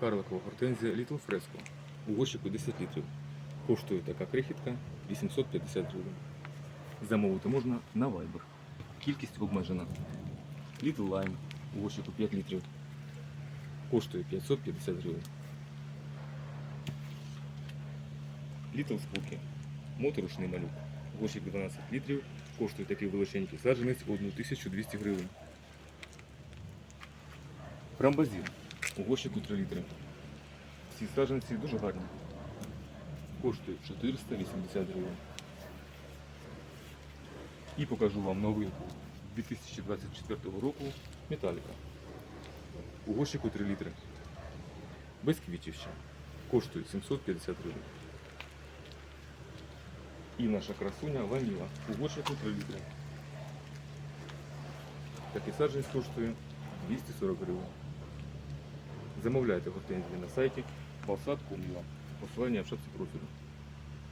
Карликова гортензія Little Fresco у горщику 10 літрів. Коштує така крихітка 850 гривень. Замовити можна на Viber. Кількість обмежена. Little Lime у горщику 5 літрів. Коштує 550 гривень. Little Spooky. Моторошний малюк. Горщик 12 літрів. Коштує такий величенький саджанець 1200 гривень. Фрамбазін. У горщику 3 літри. Ці саджанці дуже гарні. Коштує 480 гривень. І покажу вам новинку 2024 року Металіка. У горщику 3 літри. Без квітів ще. Коштує 750 гривень. І наша красуня ваніла. У горщику 3 літри. Такий саджанець коштує 240 гривень. Замовляйте гортензії на сайті посадку Посилання в шапці профілю.